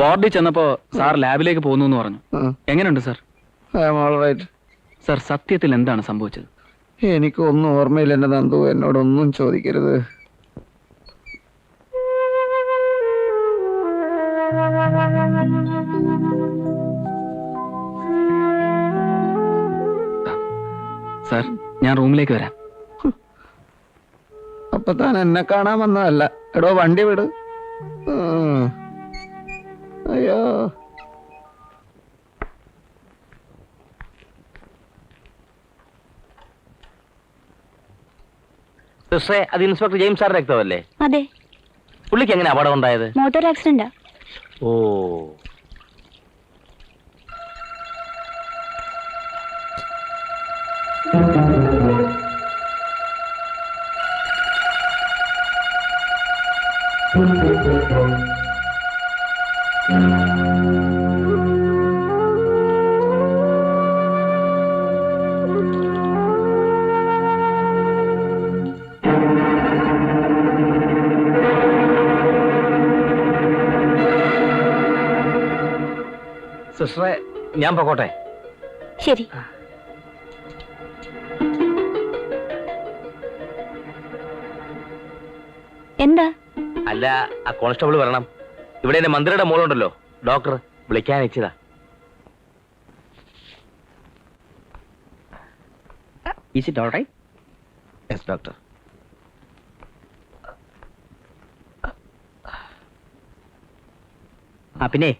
വാർഡിൽ ചെന്നപ്പോ സാർ ലാബിലേക്ക് പോകുന്നു എന്ന് പറഞ്ഞു എങ്ങനെയുണ്ട് സാർ? സാർ സത്യത്തിൽ എന്താണ് സംഭവിച്ചത്? എനിക്കൊന്നും ഓർമ്മയില്ല എന്റെ നന്ദു. എന്നോടൊന്നും ചോദിക്കരുത്. സാർ ഞാൻ റൂമിലേക്ക് വരാം. അപ്പൊ താൻ എന്നെ കാണാൻ വന്നതല്ല. എടോ വണ്ടി വിട്. സിസ്റ്ററെ അത് ഇൻസ്പെക്ടർ ജെയിംസ് സാറിന്റെ രക്തമല്ലേ? അതെ. പുള്ളിക്ക് എങ്ങനെ അപകടം ഉണ്ടായത്? മോട്ടോർ ആക്സിഡന്റാ. ഓ. സിസ്റ്ററെ ഞാൻ പൊക്കോട്ടെ ശരി. എന്താ? അല്ല ആ കോൺസ്റ്റബിൾ വരണം. ഇവിടെ എന്റെ മന്ത്രിയുടെ മോളുണ്ടല്ലോ. ഡോക്ടർ വിളിക്കാൻ അയച്ചതാ is it all right yes doctor ആ പിന്നെ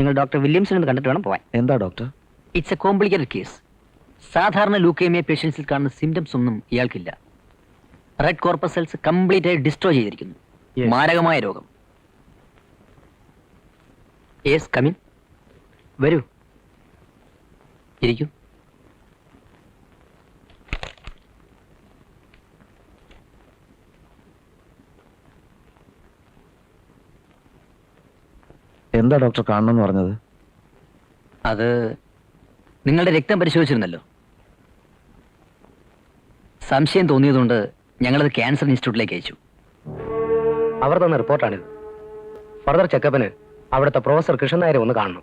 നിങ്ങൾ ഡോക്ടർ വില്യംസിനെ കണ്ടിട്ട് വേണം പോവാൻ. എന്താ doctor? It's a complicated case സാധാരണ ലൂക്കേമിയ പേഷ്യൻസിൽ കാണുന്ന സിംറ്റംസ് ഒന്നും ഇയാൾക്കില്ല. റെഡ് കോർപ്പസ് സെൽസ് കംപ്ലീറ്റ് ആയി ഡിസ്ട്രോ ചെയ്തിരിക്കുന്നു. മാരകമായ രോഗം. യെസ് കമിൻ വരൂ. ഇരിക്കൂ. എന്താ ഡോക്ടർ കാണണമെന്ന് പറഞ്ഞത്? അത് നിങ്ങളുടെ രക്തം പരിശോധിച്ചിരുന്നല്ലോ. സംശയം തോന്നിയതുകൊണ്ട് ഞങ്ങളത് ക്യാൻസർ ഇൻസ്റ്റിറ്റ്യൂട്ടിലേക്ക് അയച്ചു. അവർ തന്ന റിപ്പോർട്ടാണിത്. ഫർദർ ചെക്കപ്പിന് അവിടുത്തെ പ്രൊഫസർ കൃഷ്ണൻ നായരെ ഒന്ന് കാണണം.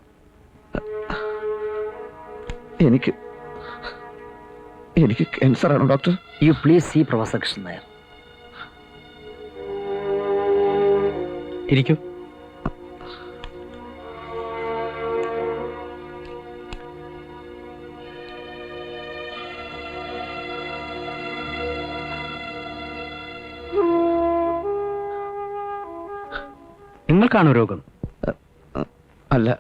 എനിക്ക് എനിക്ക് ക്യാൻസർ ആണോ doctor. You please see professor Krishnan Nair. ഇരിക്കൂ. നിങ്ങൾക്കാണോ രോഗം? അല്ല.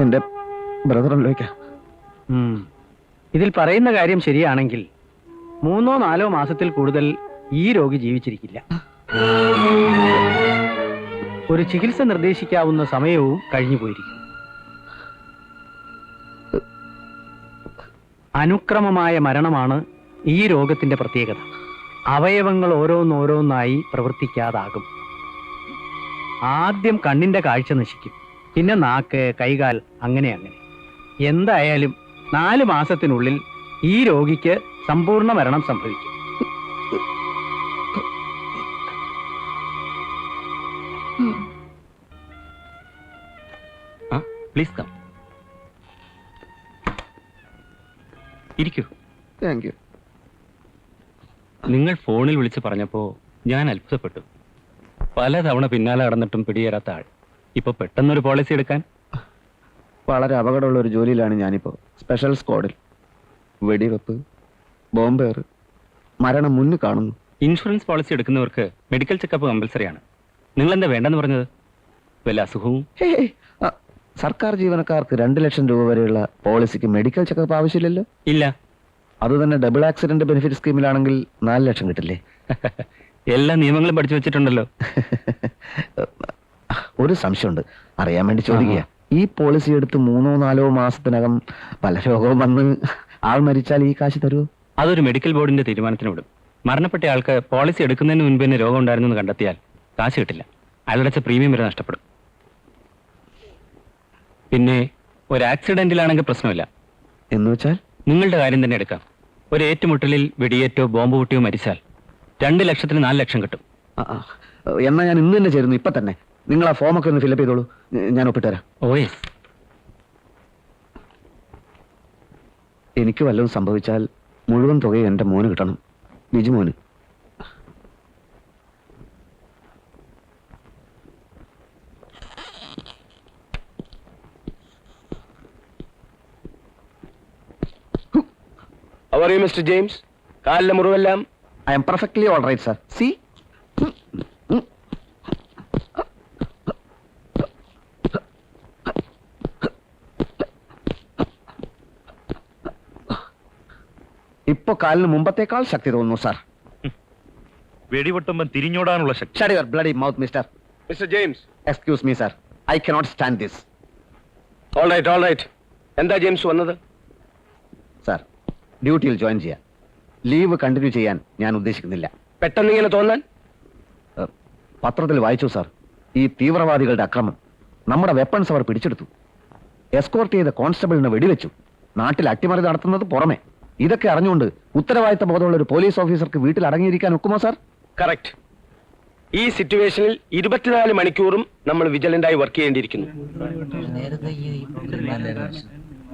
എന്റെ ബ്രദറിലേക്കാ ഉം. ഇതിൽ പറയുന്ന കാര്യം ശരിയാണെങ്കിൽ മൂന്നോ നാലോ മാസത്തിൽ കൂടുതൽ ഈ രോഗി ജീവിച്ചിരിക്കില്ല. ഒരു ചികിത്സ നിർദ്ദേശിക്കാവുന്ന സമയവും കഴിഞ്ഞു പോയിരിക്കും അനുക്രമമായ മരണമാണ് ഈ രോഗത്തിന്റെ പ്രത്യേകത. അവയവങ്ങൾ ഓരോന്നോരോന്നായി പ്രവർത്തിക്കാതാകും. ആദ്യം കണ്ണിന്റെ കാഴ്ച നശിക്കും. പിന്നെ നാക്ക് കൈകാൽ അങ്ങനെ അങ്ങനെ. എന്തായാലും നാല് മാസത്തിനുള്ളിൽ ഈ രോഗിക്ക് സമ്പൂർണ മരണം സംഭവിക്കും. പ്ലീസ് കം ഇരിക്കൂ. താങ്ക് യു നിങ്ങൾ ഫോണിൽ വിളിച്ച് പറഞ്ഞപ്പോ ഞാൻ അത്ഭുതപ്പെട്ടു. പലതവണ പിന്നാലെ നടന്നിട്ടും പിടിയേരാത്ത ആൾ. ഇപ്പൊ പെട്ടെന്നൊരു പോളിസി എടുക്കാൻ? വളരെ അപകടമുള്ള ഒരു ജോലിയിലാണ് ഞാനിപ്പോ. സ്പെഷ്യൽ സ്ക്വാഡിൽ വെടിവെപ്പ് ബോംബേർ മരണം മുന്നിൽ കാണുന്നു. ഇൻഷുറൻസ് പോളിസി എടുക്കുന്നവർക്ക് മെഡിക്കൽ ചെക്കപ്പ് കമ്പൽസറി ആണ്. നിങ്ങൾ എന്താ വേണ്ടെന്ന് പറഞ്ഞത്? വല്ല അസുഖവും? സർക്കാർ ജീവനക്കാർക്ക് രണ്ട് ലക്ഷം രൂപ വരെയുള്ള പോളിസിക്ക് മെഡിക്കൽ ചെക്കപ്പ് ആവശ്യമില്ലല്ലോ? ഇല്ല. അത് തന്നെ ഡബിൾ ആക്സിഡന്റ് ബെനിഫിറ്റ് സ്കീമിലാണെങ്കിൽ നാല് ലക്ഷം കിട്ടില്ലേ? എല്ലാ നിയമങ്ങളും പഠിച്ചു വെച്ചിട്ടുണ്ടല്ലോ. ഒരു സംശയമുണ്ട്. അറിയാൻ വേണ്ടി ചോദിക്കുക. ഈ പോളിസി എടുത്ത് മൂന്നോ നാലോ മാസത്തിനകം പല രോഗവും വന്ന് ആൾ മരിച്ചാൽ ഈ കാശ് തരുമോ അതൊരു മെഡിക്കൽ ബോർഡിന്റെ തീരുമാനത്തിന് വിടും മരണപ്പെട്ട ആൾക്ക് പോളിസി എടുക്കുന്നതിന് മുൻപ് തന്നെ രോഗം ഉണ്ടായിരുന്നു എന്ന് കണ്ടെത്തിയാൽ കാശ് കിട്ടില്ല. അയാളുടെ പ്രീമിയം വരെ നഷ്ടപ്പെടും. പിന്നെ ഒരു ആക്സിഡന്റിലാണെങ്കിൽ പ്രശ്നമില്ല. എന്ന് വെച്ചാൽ? നിങ്ങളുടെ കാര്യം തന്നെ എടുക്കാം. ഒരു ഏറ്റുമുട്ടലിൽ വെടിയേറ്റോ ബോംബ് പൊട്ടിയോ മരിച്ചാൽ രണ്ട് ലക്ഷത്തിന് നാല് ലക്ഷം കിട്ടും. ആ, ആ, എന്നാ ഞാൻ ഇന്ന് തന്നെ ചേരുന്നു ഇപ്പൊ തന്നെ. നിങ്ങൾ ആ ഫോം ഒക്കെ ഒന്ന് ഫില്ലപ്പ് ചെയ്തോളൂ. ഞ- ഞാൻ ഒപ്പിട്ടുതരാം ഓ യെസ്. എനിക്ക് വല്ലതും സംഭവിച്ചാൽ മുഴുവൻ തുകയും എന്റെ മോന് കിട്ടണം. ബിജു മോന്. അവർ മിസ്റ്റർ ജെയിംസ് കാലിലെ മുറിവെല്ലാം I'm perfectly all right sir see ഇപ്പൊ കാലിന് മുമ്പത്തേക്കാൾ ശക്തി തോന്നുന്നു സാർ വെടിവെട്ടുമ്പം തിരിഞ്ഞോടാനുള്ള ശക്തി. Shut your bloody mouth mister mister James excuse me sir I cannot stand this all right all right എന്താ ജെയിംസ് വന്നത്? സാർ ഡ്യൂട്ടിയിൽ ജോയിൻ ചെയ്യാൻ ലീവ് കണ്ടിന്യൂ ചെയ്യാൻ ഞാൻ ഉദ്ദേശിക്കുന്നില്ല. പെട്ടെന്ന് ഇങ്ങനെ തോന്നാൻ പത്രത്തിൽ വായിച്ചു സാർ. ഈ തീവ്രവാദികളുടെ അക്രമം നമ്മുടെ വെപ്പൺസ് അവർ പിടിച്ചെടുത്തു. എസ്കോർട്ട് ചെയ്ത കോൺസ്റ്റബിളിനെ വെടിവെച്ചു. നാട്ടിൽ അട്ടിമറി നടത്തുന്നത് പുറമെ. ഇതൊക്കെ അറിഞ്ഞുകൊണ്ട് ഉത്തരവാദിത്ത ബോധമുള്ള ഒരു പോലീസ് ഓഫീസർക്ക് വീട്ടിൽ അടങ്ങിയിരിക്കാൻ ഒക്കുമോ സാർ? കറക്റ്റ് ഈ സിറ്റുവേഷനിൽ ഇരുപത്തിനാല് മണിക്കൂറും നമ്മൾ വിജിലന്റായി വർക്ക് ചെയ്യേണ്ടിയിരിക്കുന്നു.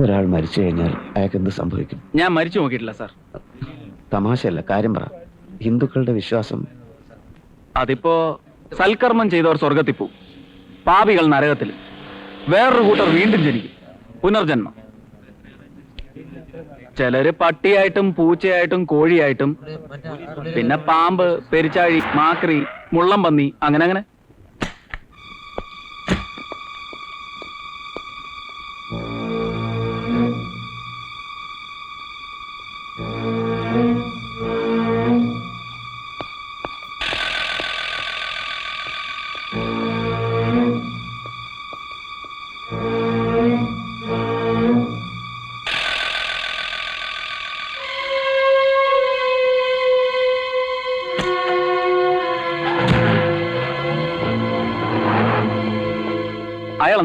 ഒരാൾ മരിച്ചു കഴിഞ്ഞാൽ അയാൾക്ക് എന്ത് സംഭവിക്കും? ഞാൻ മരിച്ചു നോക്കിയിട്ടില്ല സാർ. തമാശയല്ല കാര്യം പറ. ഹിന്ദുക്കളുടെ വിശ്വാസം. അതിപ്പോ സൽക്കർമ്മം ചെയ്തവർ സ്വർഗത്തിൽ പോവും. പാപികൾ നരകത്തിൽ. വേറൊരു കൂട്ടർ വീണ്ടും ജനിക്കും. പുനർജന്മം. ചിലര് പട്ടിയായിട്ടും പൂച്ചയായിട്ടും കോഴിയായിട്ടും പിന്നെ പാമ്പ് പെരിച്ചാഴി മാക്രി മുള്ളം പന്നി അങ്ങനെ അങ്ങനെ.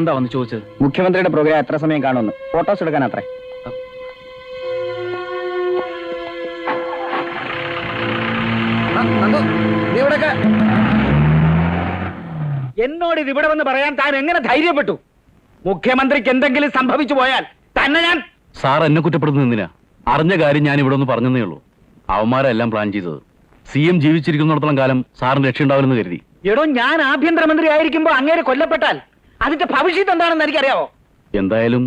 എന്താ വന്ന് ചോദിച്ചത്? മുഖ്യമന്ത്രിയുടെ പ്രോഗ്രാം എത്ര സമയം കാണുമെന്ന്. ഫോട്ടോസ് എടുക്കാൻ അത്രേ. നീ ഇവിടെയൊക്കെ. എന്നോട് ഇത് ഇവിടെ വന്ന് പറയാൻ താൻ എങ്ങനെ ധൈര്യപ്പെട്ടു? മുഖ്യമന്ത്രിക്ക് എന്തെങ്കിലും സംഭവിച്ചു പോയാൽ തന്നെ ഞാൻ സാർ എന്നെ കുറ്റപ്പെടുന്നത് എന്തിനാ? അറിഞ്ഞ കാര്യം ഞാൻ ഇവിടെ ഒന്ന് പറഞ്ഞതേ ഉള്ളൂ. അവന്മാരെല്ലാം പ്ലാൻ ചെയ്തത്. സി എം ജീവിച്ചിരിക്കുന്നിടത്തോളം കാലം സാറിന് രക്ഷയുണ്ടാവില്ലെന്ന് കരുതി. എടോ ഞാൻ ആഭ്യന്തരമന്ത്രി ആയിരിക്കുമ്പോ അങ്ങേര് കൊല്ലപ്പെട്ടാൽ അതിന്റെ ഭവിഷ്യത്ത് എന്താണെന്ന് എനിക്കറിയാവോ? എന്തായാലും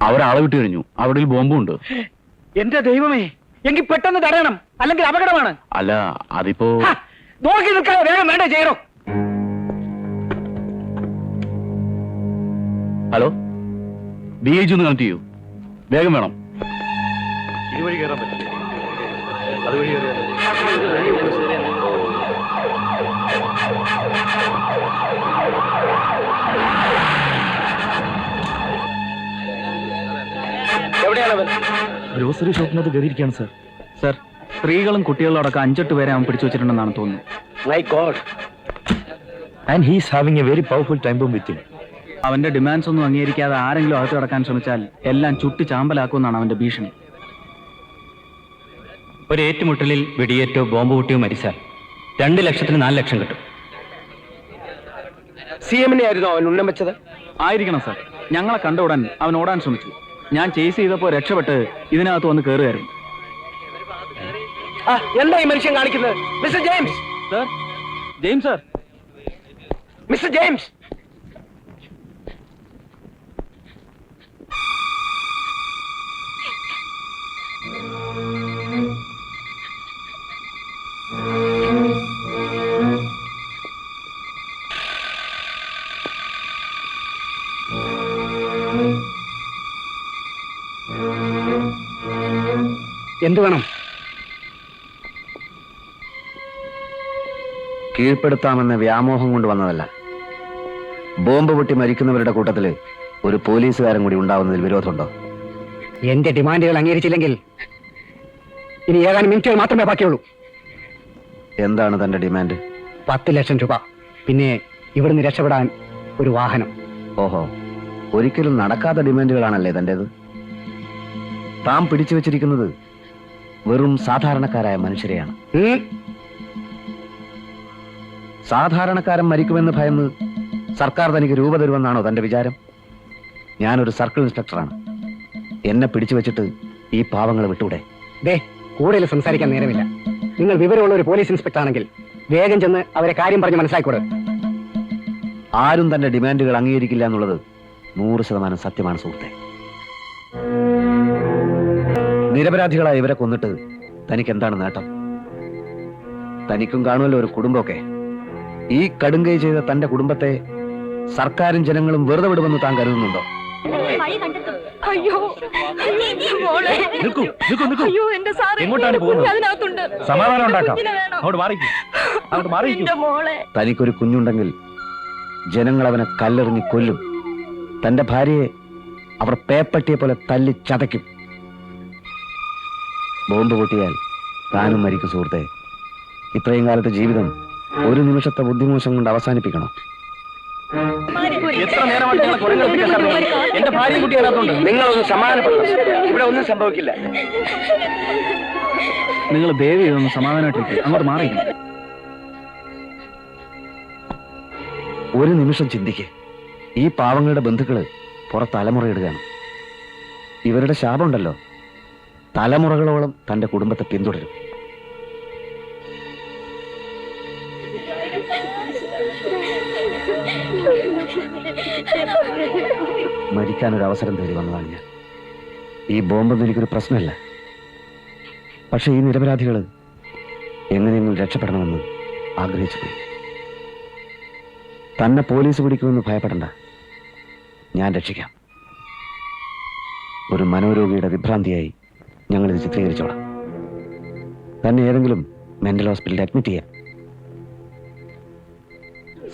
അവരാളെ വിട്ടു കഴിഞ്ഞു. അവിടെ ഒരു ബോംബുണ്ട്. എന്റെ ദൈവമേ എങ്കിൽ പെട്ടെന്ന് തടയണം. അല്ലെങ്കിൽ അപകടമാണ്. അല്ല അതിപ്പോ നോക്കി നിൽക്കാതെ വേഗം വേണ്ട ചെയ്യണോ ഹലോ? ഡി എ ജി ഒന്ന് കണക്ട് ചെയ്യൂ. വേഗം വേണം. ഇതുവഴി കയറാൻ പറ്റില്ല. അതുവഴി കയറിയാൽ എവിടെയാണവൻ? ഗ്രോസറി ഷോപ്പിനകത്ത് കയറിയിരിക്കുകയാണ് സർ. സർ സ്ത്രീകളും കുട്ടികളും അടക്കം അഞ്ചെട്ട് പേരെ അവൻ പിടിച്ചു വെച്ചിട്ടുണ്ടെന്നാണ് തോന്നുന്നത്. My God and he's having a very powerful time bomb with അവന്റെ ഡിമാൻഡ്സ് ഒന്നും അംഗീകരിക്കാതെ ആരെങ്കിലും അകത്ത് കിടക്കാൻ ശ്രമിച്ചാൽ എല്ലാം ചുട്ടി ചാമ്പലാക്കുമെന്നാണ് അവന്റെ ഭീഷണി. ഒരു ഏറ്റുമുട്ടലിൽ വെടിയേറ്റോ ബോംബ് പൊട്ടിയോ മരിച്ചാൽ രണ്ട് ലക്ഷത്തിന് നാല് ലക്ഷം കിട്ടും. സി എമ്മിനെ ആയിരുന്നു അവൻ ഉന്നം വെച്ചത്? ആയിരിക്കണം സർ. ഞങ്ങളെ കണ്ട ഉടൻ അവൻ ഓടാൻ ശ്രമിച്ചു. ഞാൻ ചേസ് ചെയ്തപ്പോ രക്ഷപ്പെട്ട് ഇതിനകത്ത് വന്ന് കയറുകയായിരുന്നു എന്താ ഈ മനുഷ്യൻ കാണിക്കുന്നത്? Mister James. Sir James sir? Mister James. എന്ത് വേണം? കീഴ്പ്പെടുത്താമെന്ന വ്യാമോഹം കൊണ്ട് വന്നതല്ല. ബോംബ് പൊട്ടി മരിക്കുന്നവരുടെ കൂട്ടത്തിൽ ഒരു പോലീസുകാരൻ കൂടി ഉണ്ടാവുന്നതിൽ വിരോധമുണ്ടോ? എന്റെ ഡിമാൻഡുകൾ അംഗീകരിച്ചില്ലെങ്കിൽ ഇനി ഏതാനും മിനിറ്റുകൾ മാത്രമേ ബാക്കിയുള്ളൂ. എന്താണ് തന്റെ ഡിമാൻഡ്? പത്ത് ലക്ഷം രൂപ. പിന്നെ ഇവിടുന്ന് രക്ഷപ്പെടാൻ ഒരു വാഹനം. ഓഹോ ഒരിക്കലും നടക്കാത്ത ഡിമാൻഡുകളാണല്ലേ തന്റേത്? താൻ പിടിച്ചു വെച്ചിരിക്കുന്നത് വെറും സാധാരണക്കാരായ മനുഷ്യരെയാണ്. സാധാരണക്കാരൻ മരിക്കുമെന്ന് ഭയന്ന് സർക്കാർ തനിക്ക് രൂപ തരുമെന്നാണോ തന്റെ വിചാരം? ഞാനൊരു സർക്കിൾ ഇൻസ്പെക്ടറാണ് എന്നെ പിടിച്ചു വെച്ചിട്ട് ഈ പാവങ്ങൾ വിട്ടൂടെ? ദേ കൂടുതൽ സംസാരിക്കാൻ നേരമില്ല. നിങ്ങൾ വിവരമുള്ള ഒരു പോലീസ് ഇൻസ്പെക്ടർ ആണെങ്കിൽ വേഗം ചെന്ന് അവരെ കാര്യം പറഞ്ഞ് മനസ്സിലാക്കൂടെ ആരും തന്റെ ഡിമാൻഡുകൾ അംഗീകരിക്കില്ല എന്നുള്ളത് നൂറ് ശതമാനം സത്യമാണ് സുഹൃത്തെ. നിരപരാധികളായ ഇവരെ കൊന്നിട്ട് തനിക്ക് എന്താണ് നേട്ടം? തനിക്കും കാണുമല്ലോ ഒരു കുടുംബമൊക്കെ. ഈ കടുങ്കൈ ചെയ്ത തന്റെ കുടുംബത്തെ സർക്കാരും ജനങ്ങളും വെറുതെ വിടുമെന്ന് താൻ കരുതുന്നുണ്ടോ? സമാധാനം ഉണ്ടാക്കാം. തനിക്കൊരു കുഞ്ഞുണ്ടെങ്കിൽ ജനങ്ങൾ അവനെ കല്ലെറിഞ്ഞ് കൊല്ലും. തന്റെ ഭാര്യയെ അവർ പേപ്പട്ടിയെ പോലെ തല്ലി ചതയ്ക്കും. ബോംബ് പൊട്ടിയാൽ താനും മരിക്കും സുഹൃത്തെ. ഇത്രയും കാലത്തെ ജീവിതം ഒരു നിമിഷത്തെ ബുദ്ധിമോശം കൊണ്ട് അവസാനിപ്പിക്കണം. എത്ര നേരമായിട്ട് ഞങ്ങളെ കുരങ്ങ് കളിപ്പിക്കാൻ എന്റെ ഭാര്യയും കുട്ടി അതിനകത്തുണ്ട്. നിങ്ങളൊന്ന് സമാധാനപ്പെടണം ഇവിടെ ഒന്നും സംഭവിക്കില്ല. നിങ്ങൾ ദേവി ഒന്ന് സമാധാനമായിട്ടിരിക്കും. അങ്ങോട്ട് മാറി ഒരു നിമിഷം ചിന്തിക്ക്. ഈ പാവങ്ങളുടെ ബന്ധുക്കൾ പുറത്തലമുറയിടുകയാണ് തലമുറയിടുകയാണ്. ഇവരുടെ ശാപമുണ്ടല്ലോ. തലമുറകളോളം തന്റെ കുടുംബത്തെ പിന്തുടരും. മരിക്കാനൊരു അവസരം തേടി വന്നതാണ് ഞാൻ. ഈ ബോംബൊന്നും എനിക്കൊരു പ്രശ്നമല്ല. പക്ഷെ ഈ നിരപരാധികൾ എങ്ങനെയെങ്കിലും രക്ഷപ്പെടണമെന്ന് ആഗ്രഹിച്ചു പോയി. തന്നെ പോലീസ് പിടിക്കുമെന്ന് ഭയപ്പെടണ്ട. ഞാൻ രക്ഷിക്കാം. ഒരു മനോരോഗിയുടെ വിഭ്രാന്തിയായി ഞങ്ങളിത് ചിത്രീകരിച്ചോളാം. തന്നെ ഏതെങ്കിലും മെന്റൽ ഹോസ്പിറ്റലിൽ അഡ്മിറ്റ് ചെയ്യാം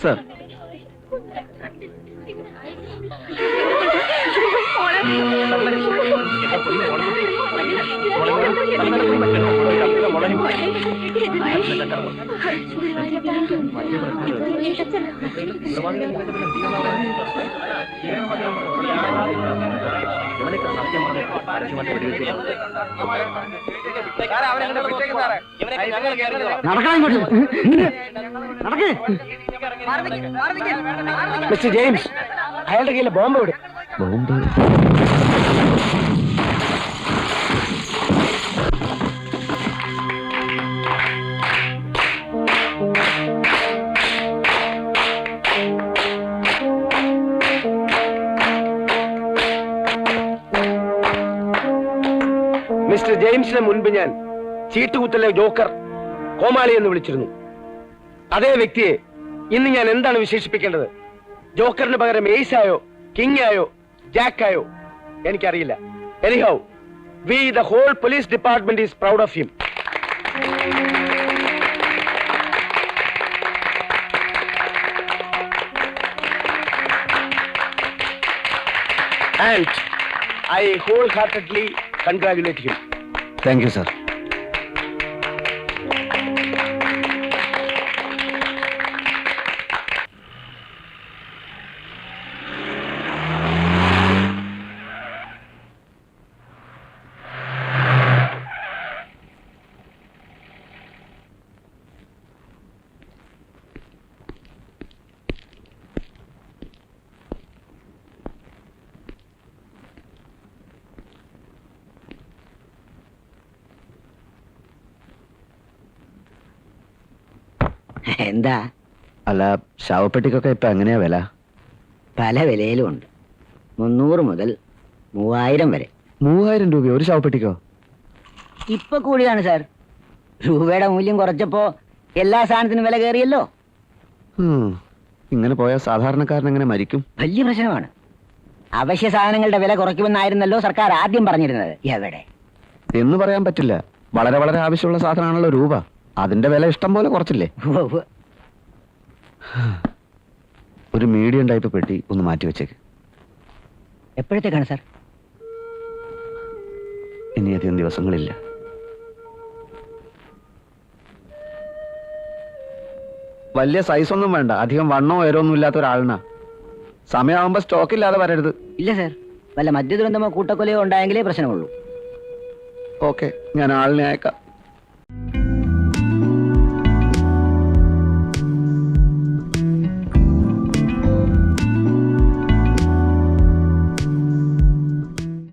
സർ. നടക്കാൻ മിസ്റ്റർ ജെയിംസ് അയാളുടെ കയ്യിലെ ബോംബ് വിടും. ബോംബ്? ജെയിംസിന് മുൻപ് ഞാൻ ചീട്ടുകുത്തലെ ജോക്കർ കോമാളി എന്ന് വിളിച്ചിരുന്നു. അതേ വ്യക്തിയെ ഇന്ന് ഞാൻ എന്താണ് വിശേഷിപ്പിക്കേണ്ടത്? ജോക്കറിന് പകരം എയ്സ് ആയോ കിങ് ആയോ ജാക്ക് ആയോ എനിക്കറിയില്ല. Anyhow we the whole police department is proud of him and I wholeheartedly congratulate him thank you sir എന്താ? അല്ല ശവപ്പെട്ടിക്കൊക്കെ ഇപ്പൊ എങ്ങനെയാ വില? പല വിലയിലും ഉണ്ട്. മുന്നൂറ് മുതൽ മൂവായിരം വരെ. മൂവായിരം രൂപ ഒരു ശവപ്പെട്ടിക്കോ? ഇപ്പൊ കൂടിയതാണ് സാർ. രൂപയുടെ മൂല്യം കുറച്ചപ്പോ എല്ലാ സാധനത്തിനും വില കയറിയല്ലോ. ഇങ്ങനെ പോയാൽ സാധാരണക്കാരൻ എങ്ങനെ മരിക്കും? വലിയ പ്രശ്നമാണ്. അവശ്യ സാധനങ്ങളുടെ വില കുറയ്ക്കുമെന്നായിരുന്നല്ലോ സർക്കാർ ആദ്യം പറഞ്ഞിരുന്നത്. എവിടെ? എന്ന് പറയാൻ പറ്റില്ല. വളരെ വളരെ ആവശ്യമുള്ള സാധനമാണല്ലോ രൂപ. അതിന്റെ വില ഇഷ്ടം പോലെ കുറച്ചില്ലേ. ഒരു മീഡിയം ടൈപ്പ് പെട്ടി ഒന്ന് മാറ്റി വെച്ചേക്ക്. എപ്പോഴത്തേക്കാണ് സാർ? ഇനി അധികം ദിവസങ്ങളില്ല. വലിയ സൈസ് ഒന്നും വേണ്ട. അധികം വണ്ണോ ഉയരമൊന്നും ഇല്ലാത്ത ഒരാളിനാ. സമയമാകുമ്പോ സ്റ്റോക്ക് ഇല്ലാതെ വരരുത്. ഇല്ല സാർ. വല്ല മദ്യ ദുരന്തമോ കൂട്ടക്കൊലയോ ഉണ്ടായെങ്കിലേ പ്രശ്നമുള്ളൂ. ഓക്കെ ഞാൻ ആളിനെ അയക്കാം.